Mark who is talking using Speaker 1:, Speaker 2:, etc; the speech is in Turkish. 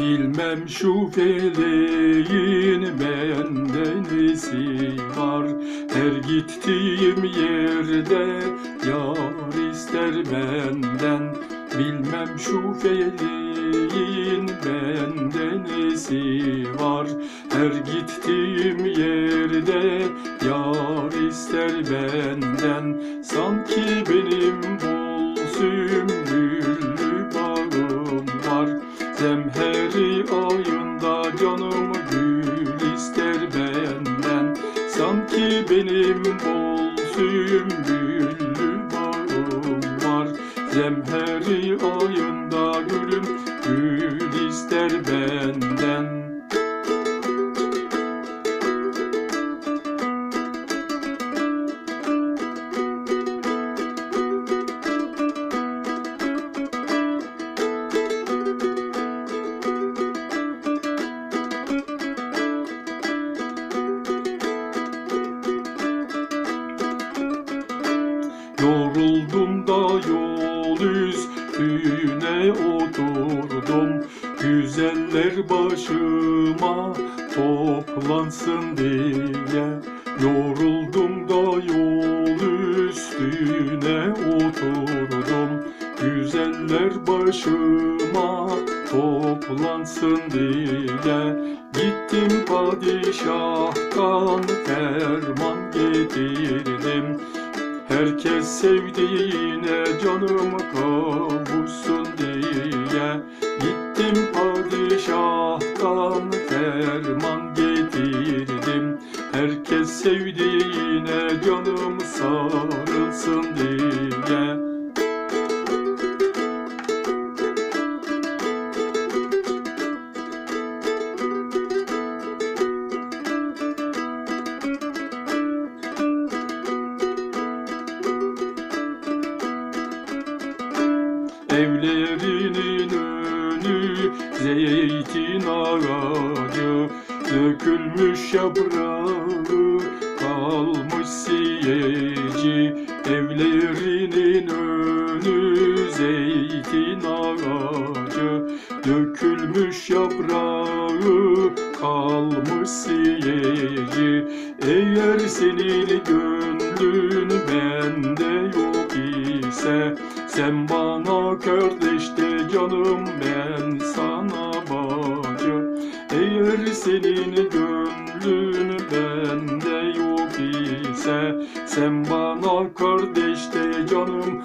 Speaker 1: Bilmem şu feleğin bende nesi var? Her gittiğim yerde yar ister benden. Bilmem şu feleğin bende nesi var? Her gittiğim yerde yar ister benden. Sanki benim bol sümbüllü bağım var Zemheri ayında canım gül ister benden. Sanki benim bol sümbüllü bağım var. Zemheri ayında gülüm gül ister benden Yoruldum da yol üstüne oturdum. Güzeller başıma toplansın diye. Yoruldum da yol üstüne oturdum. Güzeller başıma toplansın diye. Gittim padişahtan ferman getirdim Herkes sevdiğine canım kavuşsun diye Gittim padişahtan ferman getirdim. Herkes sevdiğine canım sarılsın diye Evlerinin önü zeytin ağacı Dökülmüş yaprağı kalmış siyeci. Evlerinin önü zeytin ağacı Dökülmüş yaprağı kalmış siyeci. Eğer senin gönlün bende yok ise sen bana kardeş de canım ben sana bacı. Eğer senin gönlün bende yok ise Sen bana kardeş de canım